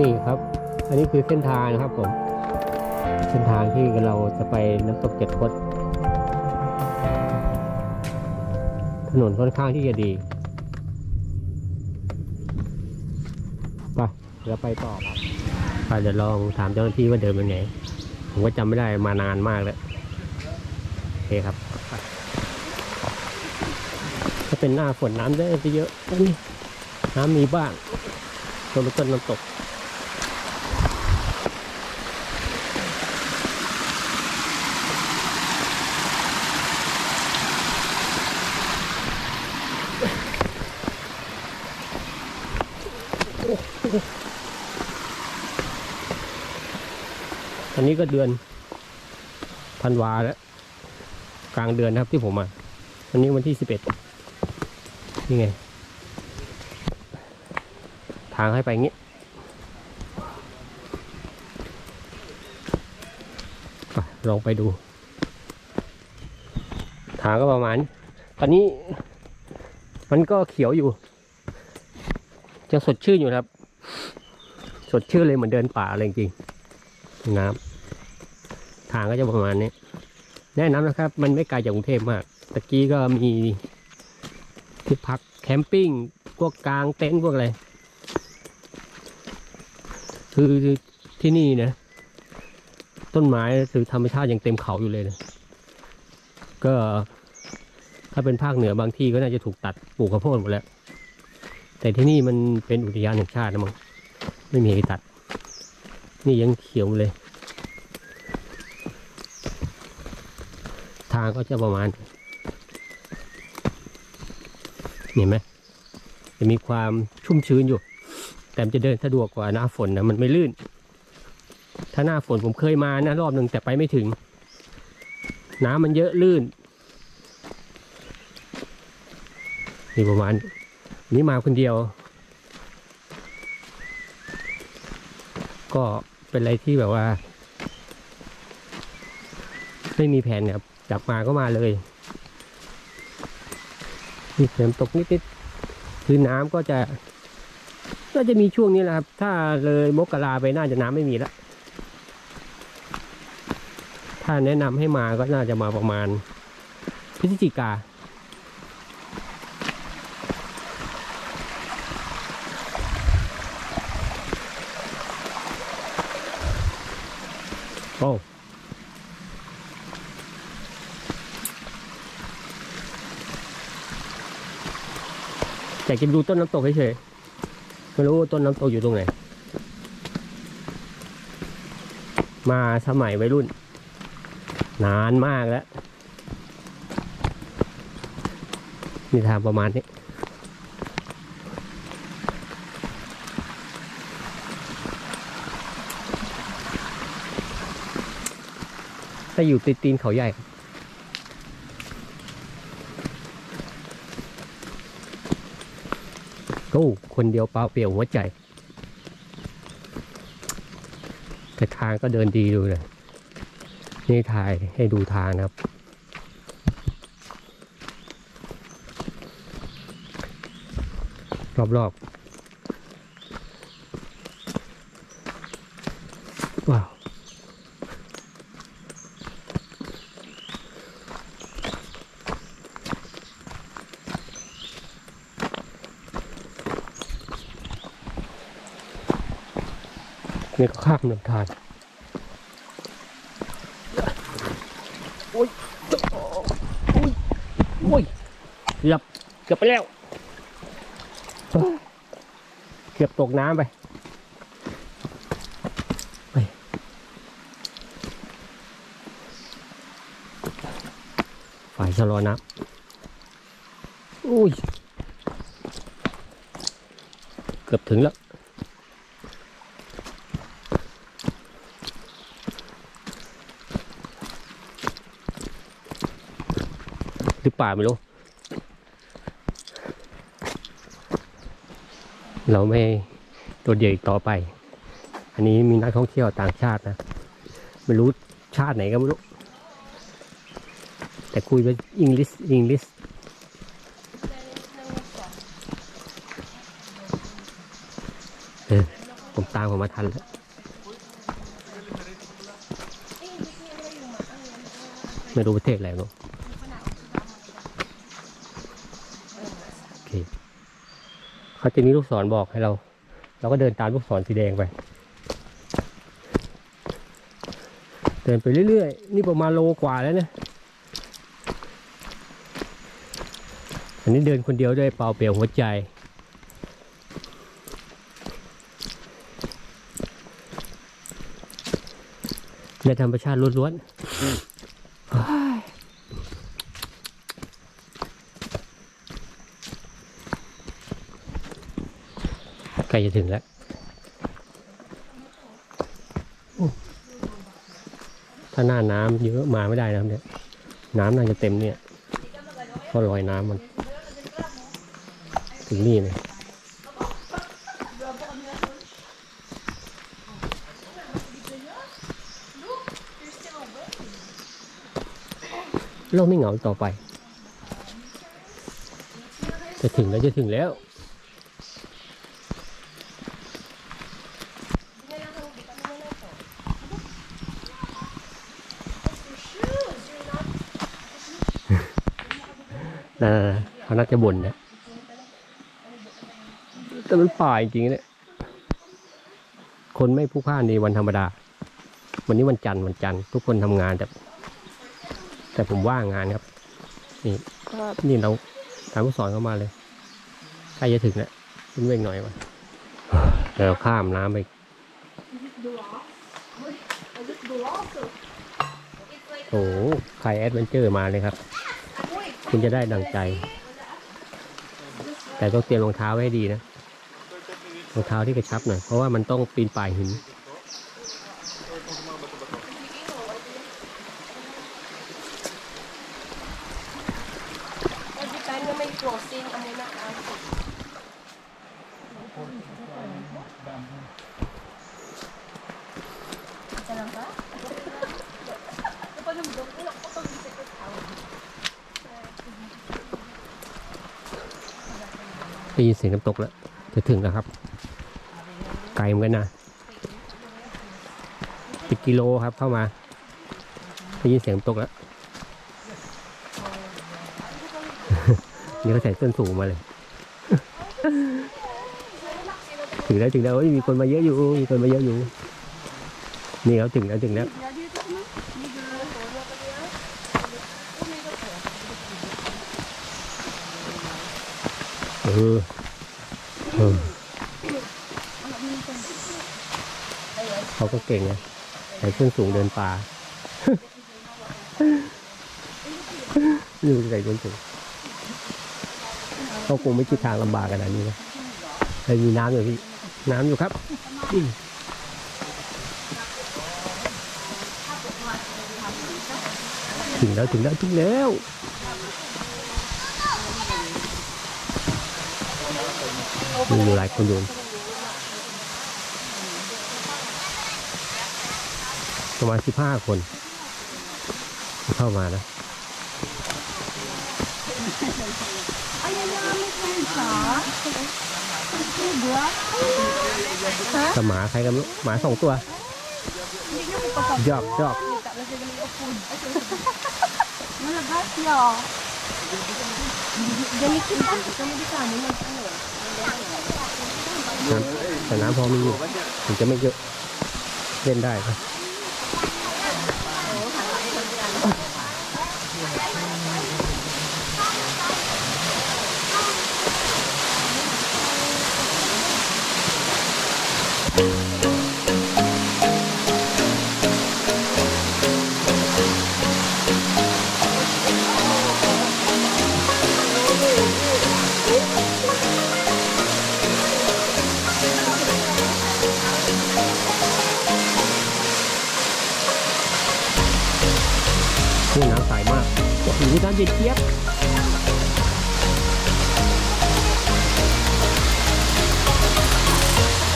นี่ครับ อันนี้คือเส้นทางนะครับผม เส้นทางที่เราจะไปน้ำตกเจ็ดคดถนนค่อนข้างที่จะดี ไปเดี๋ยวไปต่อครับไปเดี๋ยวลองถามเจ้าหน้าที่ว่าเดินเป็นไง ผมก็จำไม่ได้มานานมากแล้วโอเคครับ ถ้าเป็นหน้าฝนน้ำได้จะเยอะนี่น้ำมีบ้างต้นต้นน้ำตก อันนี้ก็เดือนธันวาแล้ว กลางเดือนนะครับที่ผมมา อันนี้วันที่สิบเอ็ดนี่ไง ทางให้ไปงี้ไปลองไปดู ทางก็ประมาณ ตอนนี้มันก็เขียวอยู่ยังสดชื่นอยู่ครับ สดชื่นเลยเหมือนเดินป่าเลยจริง น้ำางก็จะประมาณนี้แนะนำนะครับ มันไม่ไกลจากกรุงเทพมากตะกี้ก็มีที่พักแคมปิ้งพวกกลางเต็นท์พวกอะไรคือที่นี่นะ ต้นไม้คือธรรมชาติยังเต็มเขาอยู่เลยนะก็ถ้าเป็นภาคเหนือบางที่ก็น่าจะถูกตัดปลูกข้าวโพดหมดแล้ว แต่ที่นี่มันเป็นอุทยานแห่งชาตินะมั้งไม่มีให้ตัด นี่ยังเขียวเลยางก็จะประมาณ เห็นไหมจะมีความชุ่มชื้นอยู่ แต่จะเดินสะดวกกว่าหน้าฝนนะมันไม่ลื่น ถ้าหน้าฝนผมเคยมานะรอบหนึ่งแต่ไปไม่ถึง น้ำมันเยอะลื่นนี่ประมาณนี่มาคนเดียว ก็เป็นอะไรที่แบบว่า ไม่มีแผนครับจับมาก็มาเลยมีฝนตกนิดๆคือน้ำก็จะก็จะมีช่วงนี้แหละครับ ถ้าเลยมกราไปน่าจะน้ำไม่มีแล้วถ้าแนะนำให้มาก็น่าจะมาประมาณพฤศจิกา โอ้ อยากจะดูต้นน้ำตกเฉยๆไม่รู้ต้นน้ำตกอยู่ตรงไหน มาสมัยวัยรุ่น นานมากแล้ว นี่ทางประมาณนี้ถ้าอยู่ติดตีนเขาใหญ่ครับู้คนเดียวเปล่าเปลี่ยวหัวใจ แต่ทางก็เดินดีดูเลยนี่ถ่ายให้ดูทางนะครับ รอบๆ นี่ก็ข้ามลำธารโอ้ยโอ้ยโอ้ยเกือบเกือบไปแล้วเอ้ยเกือบตกน้ำไปไปฝ่ายชะลอน้ำอุ้ย เกือบถึงแล้ว หรือ เปล่าไม่รู้ เราไม่โดดเดี่ยวอีกต่อไป อันนี้มีนักท่องเที่ยวต่างชาตินะ ไม่รู้ชาติไหนก็ไม่รู้ แต่คุยไปอังกฤษอังกฤษเออผมตามผมมาทันแล้วไม่รู้ประเทศอะไรเนอะโอเค เขาจะมีลูกศรบอกให้เรา เราก็เดินตามลูกศรสีแดงไป เดินไปเรื่อยๆ นี่ประมาณโลกว่าแล้วนี่ยอันนี้เดินคนเดียวด้วยเปล่าเปลี่ยวหัวใจในธรรมชาติล้วนๆ ล้จะถึงแล้วถ้าหน้าน้ำเยอะมาไม่ได้นะครับเนี่ย น้ำน่าจะเต็มเนี่ยเพราะรอยน้ำมัน ถึงนี่เลยเราไม่เหงาต่อไป จะถึงแล้วจะถึงแล้ว นะเขาน่าจะบ่นนะแต่มันป่าจริงๆเนี่ยคนไม่ผู้พ่านในวันธรรมดา วันนี้วันจันทร์วันจันทร์ทุกคนทำงานแต่แต่ผมว่างงานครับ นี่นี่เราทางผู้สอนเข้ามาเลยใกล้จะถึงแล้วคุณเว่งหน่อยมาเดี๋ยวเราข้ามน้ำไปโอ้โหใครแอดเวนเจอร์มาเลยครับ คุณจะได้ดังใจ แต่ต้องเตรียมรองเท้าไว้ให้ดีนะรองเท้าที่กระชับหน่อยเพราะว่ามันต้องปีนป่ายหิน Every time na may crossing, ano na ได้ยินเสียงน้ำตกแล้ว จะถึงแล้วครับ ไกลเหมือนกันนะสิบกิโลครับเข้ามาได้ยินเสียงน้ำตกแล้ว นี่ก็ใส่ส้นสูงมาเลย ถึงแล้วถึงแล้วเอ้ยมีคนมาเยอะอยู่ มีคนมาเยอะอยู่ นี่ครับถึงแล้วถึงแล้ว เออเออเขาก็เก่งไงใส่เครื่อสูงเดินป่านี่ใส่เครื่อสูงเขาคงไม่คิดทางลำบากขนาดนี้นะเคยมีน้ำอยู่พี่ น้ำอยู่ครับถึงแล้วถึงแล้วถึงแล้ว มีอยู่หลายคนอยู่ประมาณสิบห้าคนเข้ามานะกับหมาใครกันหมาสองตัวจอบจอบ Malagas ya. Ganit kita. Kami di sana mag น้ำ แต่น้ำพอมีอยู่ถึงจะไม่เยอะเล่นได้ครับ เย็นเจี๊ยบ